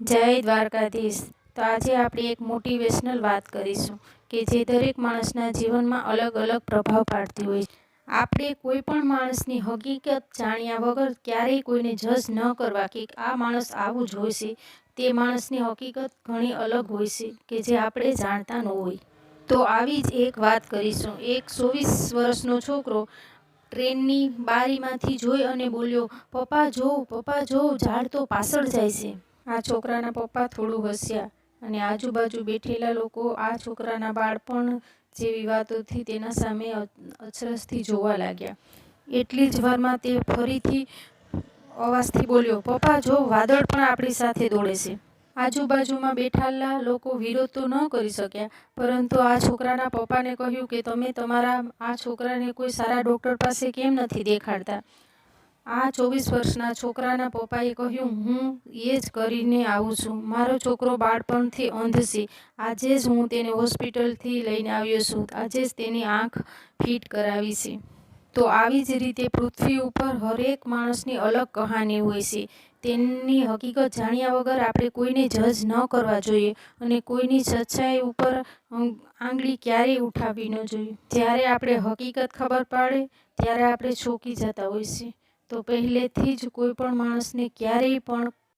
જય દ્વારકાધીશ. તો આજે આપણે એક મોટિવેશનલ વાત કરીશું કે જે દરેક માણસના જીવનમાં અલગ અલગ પ્રભાવ પાડતી હોય છે. આપણે કોઈ પણ માણસની હકીકત જાણ્યા વગર ક્યારેય કોઈને જજ ન કરવા કે આ માણસ આવું જ હોય છે. તે માણસની હકીકત ઘણી અલગ હોય છે કે જે આપણે જાણતા ન હોય. તો આવી જ એક વાત કરીશું. એક ચોવીસ વર્ષનો છોકરો ટ્રેનની બારીમાંથી જોઈ અને બોલ્યો, પપ્પા જોઉં પપ્પા જોઉં ઝાડ તો પાછળ જાય છે. આ છોકરાના પપ્પા થોડું હસ્યા અને આજુબાજુ બેઠેલા લોકો આ છોકરાના બાળપણ જેવી વાતોથી તેના સામે અચરજથી જોવા લાગ્યા. એટલી જ વારમાં તે ફરીથી અવાજથી બોલ્યો, પપ્પા, જો વાદળ પણ આપણી સાથે દોડે છે. આજુબાજુમાં બેઠેલા લોકો વિરોધ તો ન કરી શક્યા, પરંતુ આ છોકરાના પપ્પાને કહ્યું કે, તમે તમારા, આ છોકરાને કોઈ સારા ડૉક્ટર પાસે કેમ નથી દેખાડતા? આ ચોવીસ વર્ષના છોકરાના પપ્પાએ કહ્યું, હું એ જ કરીને આવું છું. મારો છોકરો બાળપણથી અંધ છે. આજે જ હું તેને હોસ્પિટલથી લઈને આવ્યો છું. આજે જ તેની આંખ ફિટ કરાવી છે. તો આવી જ રીતે પૃથ્વી ઉપર હરેક માણસની અલગ કહાની હોય છે. તેની હકીકત જાણ્યા વગર આપણે કોઈને જજ ન કરવા જોઈએ અને કોઈની સચ્ચાઈ ઉપર આંગળી ક્યારેય ઉઠાવવી ન જોઈએ. જ્યારે આપણે હકીકત ખબર પડે, ત્યારે આપણે છોકી જતા હોય છે. તો પહેલેથી જ કોઈ પણ માણસને ક્યારેય પણ